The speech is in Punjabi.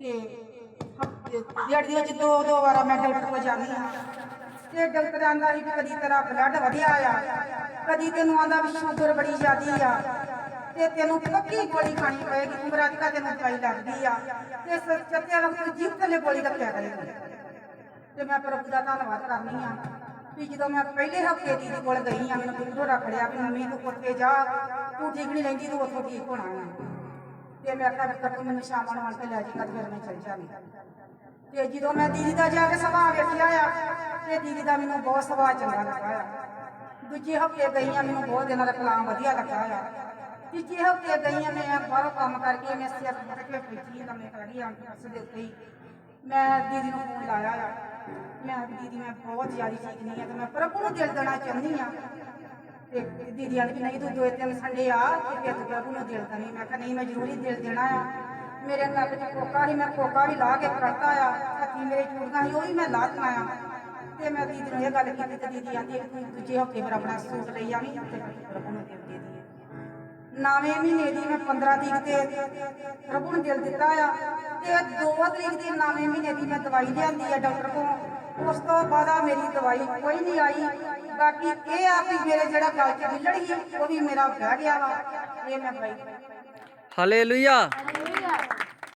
ਤੇ ਹਫ਼ਤੇ- ਦੇ ਵਿੱਚ ਦੋ ਦੋ ਵਾਰਾਂ ਮੈਂ ਡਾਕਟਰ ਕੋਲ ਜਾਂਦੀ ਹਾਂ। ਤੇ ਡਾਕਟਰ ਆਂਦਾ ਸੀ ਕਦੀ ਤੇਰਾ ਬਲੱਡ ਵਧਿਆ ਆ, ਕਦੀ ਤੈਨੂੰ ਆਂਦਾ ਵੀ ਸ਼ੂਗਰ ਬੜੀ ਜ਼ਿਆਦੀ ਆ। ਤੇ ਤੈਨੂੰ ਪੱਕੀ ਗੋਲੀ ਖਾਣੀ ਪਏਗੀ ਉਮਰ ਅੱਜ ਤੱਕ ਤੈਨੂੰ ਦਵਾਈ ਲੱਗਦੀ ਆ। ਤੇ ਸੱਚੇ ਵਕਤ ਜੀਭ ਥੱਲੇ ਗੋਲੀ ਰੱਖਿਆ ਕਰੇਗੀ ਤੇ ਮੈਂ ਪ੍ਰਭੂ ਦਾ ਧੰਨਵਾਦ ਕਰਨੀ ਆ ਵੀ ਜਦੋਂ ਮੈਂ ਪਹਿਲੇ ਹਫ਼ਤੇ ਦੀ ਕੋਲ ਗਈ ਆ ਮੈਨੂੰ ਬਿੰਦੋ ਰੱਖ ਲਿਆ ਵੀ ਮੰਮੀ ਤੂੰ ਉੱਥੇ ਜਾ, ਤੂੰ ਠੀਕ ਨਹੀਂ ਲੈਂਦੀ ਤੂੰ ਉੱਥੋਂ ਠੀਕ ਹੋਣਾ ਆ। ਤੇ ਮੈਂ ਆਖਿਆ ਵੀ ਮੈਨੂੰ ਸ਼ਾਮਾਂ ਨੂੰ ਆਣ ਕੇ ਲੈ ਜੀ, ਕਦ ਫਿਰ ਮੈਂ ਚੱਲ ਜਾਵਾਂਗੀ ਤੇ ਜਦੋਂ ਮੈਂ ਦੀਦੀ ਦਾ ਜਾ ਕੇ ਸੁਭਾਅ ਵੇਖਿਆ ਆ, ਤੇ ਦੀਦੀ ਦਾ ਮੈਨੂੰ ਬਹੁਤ ਸੁਭਾਅ ਚੰਗਾ ਲੱਗਾ ਆ। ਦੂਜੇ ਹਫ਼ਤੇ ਗਈ ਆ ਮੈਨੂੰ ਬਹੁਤ ਦਿਨਾਂ ਦਾ ਕਲਾਮ ਵਧੀਆ ਲੱਗਾ ਆ। ਤੀਜੇ ਹਫ਼ਤੇ ਗਈ ਆ ਮੈਂ ਬਾਹਰੋਂ ਕੰਮ ਕਰਕੇ ਮੈਂ ਸਿਰ ਫੁੱਟ ਕੇ ਬੈਠੀ ਲੰਮੇ ਖੜੀ ਆ, ਬੱਸ ਦੇ ਉੱਤੇ ਹੀ। ਮੈਂ ਦੀਦੀ ਨੂੰ ਫੋਨ ਲਾਇਆ ਆ। ਮੈਂ ਦੀਦੀ, ਮੈਂ ਬਹੁਤ ਜ਼ਿਆਦਾ ਠੀਕ ਨਹੀਂ ਆ ਤੇ ਮੈਂ ਪ੍ਰਭੂ ਨੂੰ ਦਿਲ ਦੇਣਾ ਚਾਹੁੰਦੀ ਆ। ਤੇ ਦੀਦੀ ਆਂਦੀ ਵੀ ਨਹੀਂ ਤੂੰ ਦੋ ਤਿੰਨ ਸੰਡੇ ਆ ਤੇ ਫਿਰ ਤੂੰ ਪ੍ਰਭੂ ਨੂੰ ਦਿਲ ਕਰੀ ਮੈਂ ਕਿਹਾ ਨਹੀਂ, ਮੈਂ ਜ਼ਰੂਰੀ ਦਿਲ ਦੇਣਾ ਆ। ਮੇਰੇ ਨੱਕ 'ਚ ਕੋਕਾ ਸੀ, ਮੈਂ ਕੋਕਾ ਵੀ ਲਾ ਕੇ ਕੱਢਤਾ ਆ। ਹੱਥੀ ਮੇਰੇ ਚੂੜੀਆਂ ਸੀ, ਉਹ ਵੀ ਮੈਂ ਲਾ ਦਿੱਤੀਆਂ ਤੇ ਮੈਂ ਦੀਦੀ ਨੂੰ ਇਹ ਗੱਲ ਕੀਤੀ ਤੇ ਦੀਦੀ ਆਂਦੀ ਤੂੰ ਦੂਜੇ ਹਫ਼ਤੇ ਫਿਰ ਆਪਣਾ ਸੂਟ ਲਈ ਆਵੀਂ ਤੇ ਪ੍ਰਭੂ ਨੂੰ ਦਿਲ ਦੇ ਦਈਏ। ਨਵੇਂ ਮਹੀਨੇ ਦੀ ਮੈਂ 15 ਤਰੀਕ ਤੇ ਪ੍ਰਭੂ ਨੂੰ ਦਿਲ ਦਿੱਤਾ ਆ। ਤੇ 2 ਤਰੀਕ ਦੀ ਨਵੇਂ ਮਹੀਨੇ ਦੀ ਮੈਂ ਦਵਾਈ ਲਿਆਂਦੀ ਆ ਡਾਕਟਰ ਕੋਲ। ਉਸ ਤੋਂ ਬਾਅਦ ਆ ਮੇਰੀ ਦਵਾਈ ਕੋਈ ਨਹੀਂ ਆਈ। ਬਾਕੀ ਇਹ ਆ ਵੀ ਮੇਰੇ ਜਿਹੜਾ ਗਲ 'ਚ ਬਿੱਲੜ ਸੀ ਉਹ ਵੀ ਮੇਰਾ ਬਹਿ ਗਿਆ ਵਾ। ਇਹ ਮੈਂ ਦਵਾਈ ਹਾਲੇਲੂਇਆ। ਹਾਲੇਲੂਇਆ।